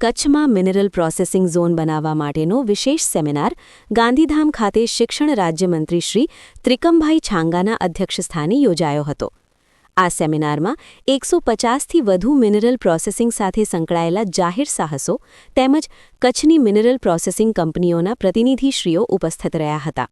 કચ્છમાં mineral processing zone બનાવવા માટેનો વિશેષ સેમિનાર ગાંધીધામ ખાતે શિક્ષણ રાજ્યમંત્રી શ્રી ત્રિકમભાઈ છાંગાના અધ્યક્ષસ્થાને યોજાયો હતો. આ સેમિનારમાં એકસો પચાસથી વધુ મિનરલ પ્રોસેસિંગ સાથે સંકળાયેલા જાહેર સાહસો તેમજ કચ્છની મિનરલ પ્રોસેસિંગ કંપનીઓના પ્રતિનિધિશ્રીઓ ઉપસ્થિત રહ્યા હતા.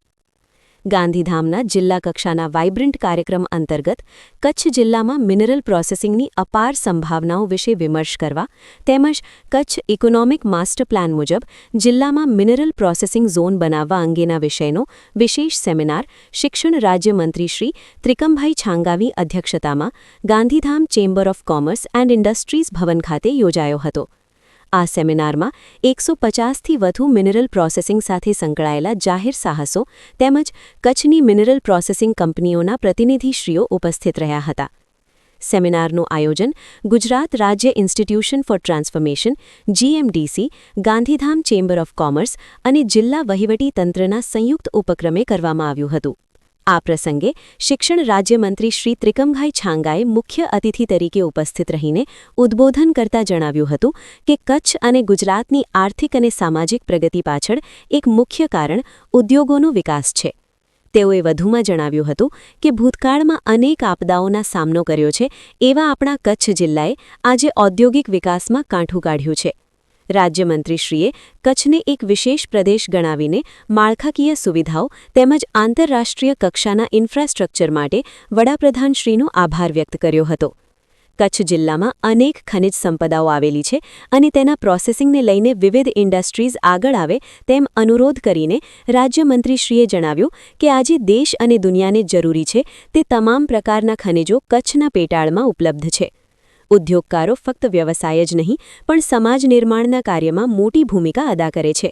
ગાંધીધામના જિલ્લા કક્ષાના વાઇબ્રન્ટ કાર્યક્રમ અંતર્ગત કચ્છ જિલ્લામાં મિનરલ પ્રોસેસિંગની અપાર સંભાવનાઓ વિશે વિમર્શ કરવા તેમજ કચ્છ ઇકોનોમિક માસ્ટર પ્લાન મુજબ જિલ્લામાં મિનરલ પ્રોસેસિંગ ઝોન બનાવવા અંગેના વિષયનો વિશેષ સેમિનાર શિક્ષણ રાજ્યમંત્રી શ્રી ત્રિકમભાઈ છાંગાવી અધ્યક્ષતામાં Gandhidham chamber of commerce and industries ભવન ખાતે યોજાયો હતો. આ સેમિનારમાં એકસો પચાસથી વધુ મિનરલ પ્રોસેસિંગ સાથે સંકળાયેલા જાહેર સાહસો તેમજ કચ્છની મિનરલ પ્રોસેસિંગ કંપનીઓના પ્રતિનિધિશ્રીઓ ઉપસ્થિત રહ્યા હતા. સેમિનારનું આયોજન ગુજરાત રાજ્ય institution for transformation, GMDC, Gandhidham chamber of commerce અને જિલ્લા વહીવટી તંત્રના સંયુક્ત ઉપક્રમે કરવામાં આવ્યું હતું. આ પ્રસંગે શિક્ષણ રાજ્યમંત્રી શ્રી ત્રિકમભાઈ છાંગાએ મુખ્ય અતિથિ તરીકે ઉપસ્થિત રહીને ઉદ્બોધન કરતા જણાવ્યું હતું કે કચ્છ અને ગુજરાતની આર્થિક અને સામાજિક પ્રગતિ પાછળ એક મુખ્ય કારણ ઉદ્યોગોનો વિકાસ છે. તેઓએ વધુમાં જણાવ્યું હતું કે ભૂતકાળમાં અનેક આપદાઓના સામનો કર્યો છે એવા આપણા કચ્છ જિલ્લાએ આજે ઔદ્યોગિક વિકાસમાં કાંઠું કાઢ્યું છે. રાજ્યમંત્રીશ્રીએ કચ્છને એક વિશેષ પ્રદેશ ગણાવીને માળખાકીય સુવિધાઓ તેમજ આંતરરાષ્ટ્રીય કક્ષાના ઇન્ફ્રાસ્ટ્રક્ચર માટે વડાપ્રધાનશ્રીનો આભાર વ્યક્ત કર્યો હતો. કચ્છ જિલ્લામાં અનેક ખનિજ સંપદાઓ આવેલી છે અને તેના પ્રોસેસિંગને લઈને વિવિધ ઇન્ડસ્ટ્રીઝ આગળ આવે તેમ અનુરોધ કરીને રાજ્યમંત્રીશ્રીએ જણાવ્યું કે આજે દેશ અને દુનિયાને જરૂરી છે તે તમામ પ્રકારના ખનિજો કચ્છના પેટાળમાં ઉપલબ્ધ છે. ઉદ્યોગકારો ફક્ત વ્યવસાય જ નહીં, પણ સમાજ નિર્માણના કાર્યમાં મોટી ભૂમિકા અદા કરે છે.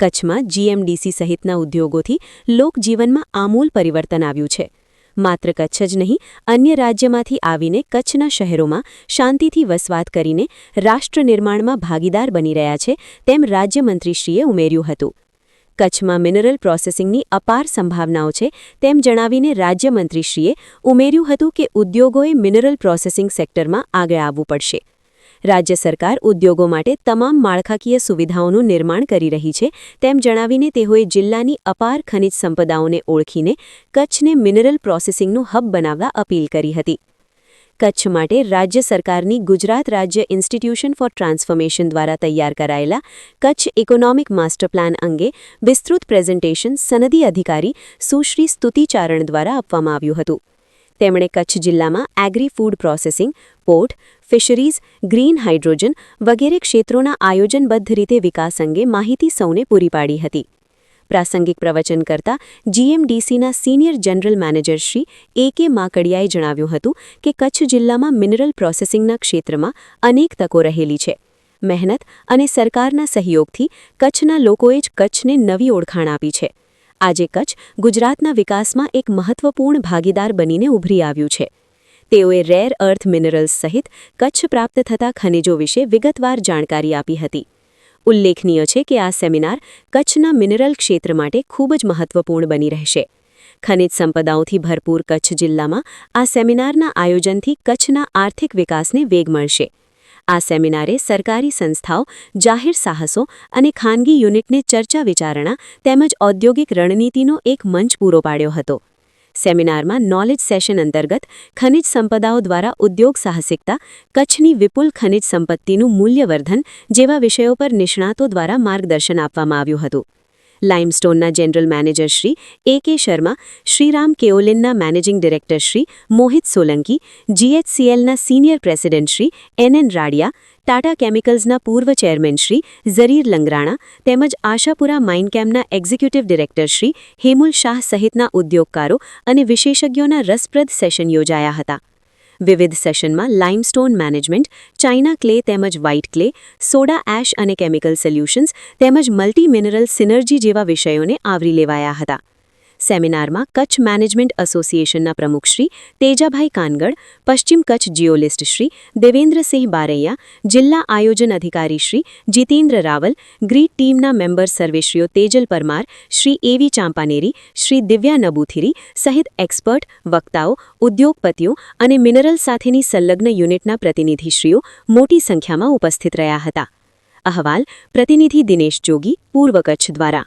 કચ્છમાં જીએમડીસી સહિતના ઉદ્યોગોથી લોકજીવનમાં આમૂલ પરિવર્તન આવ્યું છે. માત્ર કચ્છ જ નહીં, અન્ય રાજ્યમાંથી આવીને કચ્છના શહેરોમાં શાંતિથી વસવાત કરીને રાષ્ટ્ર નિર્માણમાં ભાગીદાર બની રહ્યા છે તેમ રાજ્યમંત્રીશ્રીએ ઉમેર્યું હતું. કચ્છમાં મિનરલ પ્રોસેસિંગની અપાર સંભાવનાઓ છે, તેમ જણાવીને રાજ્યમંત્રીશ્રીએ ઉમેર્યું હતું કે ઉદ્યોગોએ મિનરલ પ્રોસેસિંગ સેક્ટરમાં આગળ આવવું પડશે. રાજ્ય સરકાર ઉદ્યોગો માટે તમામ માળખાકીય સુવિધાઓનું નિર્માણ કરી રહી છે, તેમ જણાવીને તેઓએ જિલ્લાની અપાર ખનિજ સંપદાઓને ઓળખીને કચ્છને મિનરલ પ્રોસેસિંગનું હબ બનાવવા અપીલ કરી હતી. કચ્છ માટે રાજ્ય સરકારની ગુજરાત રાજ્ય ઇન્સ્ટિટ્યુશન ફોર ટ્રાન્સફોર્મેશન દ્વારા તૈયાર કરાયેલા કચ્છ ઇકોનોમિક માસ્ટર પ્લાન અંગે વિસ્તૃત પ્રેઝન્ટેશન સનદી અધિકારી સુશ્રી સ્તુતિચારણ દ્વારા આપવામાં આવ્યું હતું. તેમણે કચ્છ જિલ્લામાં agri food processing, port, fisheries, green hydrogen વગેરે ક્ષેત્રોના આયોજનબદ્ધ રીતે વિકાસ અંગે માહિતી સૌને પૂરી પાડી હતી. પ્રાસંગિક પ્રવચન કરતા જીએમડીસીના senior general manager Shri A K માકડિયાએ જણાવ્યું હતું કે કચ્છ જિલ્લામાં મિનરલ પ્રોસેસિંગના ક્ષેત્રમાં અનેક તકો રહેલી છે. મહેનત અને સરકારના સહયોગથી કચ્છના લોકોએ જ કચ્છને નવી ઓળખાણ આપી છે. આજે કચ્છ ગુજરાતના વિકાસમાં એક મહત્વપૂર્ણ ભાગીદાર બનીને ઉભરી આવ્યું છે. તેઓએ રેર અર્થ મિનરલ્સ સહિત કચ્છ પ્રાપ્ત થતા ખનિજો વિશે વિગતવાર જાણકારી આપી હતી. ઉલ્લેખનીય છે કે આ સેમિનાર કચ્છના મિનરલ ક્ષેત્ર માટે ખૂબ જ મહત્વપૂર્ણ બની રહેશે. ખનિજ સંપદાઓથી ભરપૂર કચ્છ જિલ્લામાં આ સેમિનારના આયોજનથી કચ્છના આર્થિક વિકાસને વેગ મળશે. આ સેમિનારે સરકારી સંસ્થાઓ, જાહેર સાહસો અને ખાનગી યુનિટને ચર્ચા વિચારણા તેમજ ઔદ્યોગિક રણનીતિનો એક મંચ પૂરો પાડ્યો હતો. સેમિનારમાં નોલેજ સેશન અંતર્ગત ખનિજ સંપદાઓ દ્વારા ઉદ્યોગ સાહસિકતા, કચ્છની વિપુલ ખનિજ સંપત્તિનું મૂલ્યવર્ધન જેવા વિષયો પર નિષ્ણાતો દ્વારા માર્ગદર્શન આપવામાં આવ્યું હતું. લાઇમસ્ટોનના general manager Shri A K Sharma Shriram કેઓલિનના managing director Shri Mohit Solanki જીએચસીએલના senior president Shri N N Radia Tata કેમિકલ્સના પૂર્વ ચેરમેન શ્રી ઝરીર લંગરાણા, તેમજ આશાપુરા માઇનકેમના એક્ઝિક્યુટિવ ડિરેક્ટર શ્રી હેમુલ શાહ સહિતના ઉદ્યોગકારો અને વિશેષજ્ઞોના રસપ્રદ સેશન યોજાયા હતા. વિવિધ સેશનમાં લાઇમસ્ટોન મેનેજમેન્ટ, ચાઇના ક્લે તેમજ વ્હાઇટ ક્લે, સોડા એશ અને કેમિકલ સોલ્યુશન્સ તેમજ મલ્ટી મિનરલ સિનર્જી જેવા વિષયોને આવરી લેવાયા હતા. સેમિનારમાં કચ્છ મેનેજમેન્ટ એસોસિએશનના પ્રમુખ શ્રી તેજાભાઈ કાનગડ, પશ્ચિમ કચ્છ જીઓલિસ્ટ શ્રી દેવેન્દ્રસિંહ બારૈયા, જિલ્લા આયોજન અધિકારી શ્રી જીતેન્દ્ર રાવલ, ગ્રીડ ટીમના મેમ્બર સર્વેશ્રીઓ તેજલ પરમાર, શ્રી એવી ચાંપાનેરી, શ્રી દિવ્યા નબુથિરી સહિત એક્સપર્ટ, વક્તાઓ, ઉદ્યોગપતિઓ અને મિનરલ સાથેની સંલગ્ન યુનિટના પ્રતિનિધિશ્રીઓ મોટી સંખ્યામાં ઉપસ્થિત રહ્યા હતા. અહેવાલ પ્રતિનિધિ દિનેશ જોગી, પૂર્વ કચ્છ દ્વારા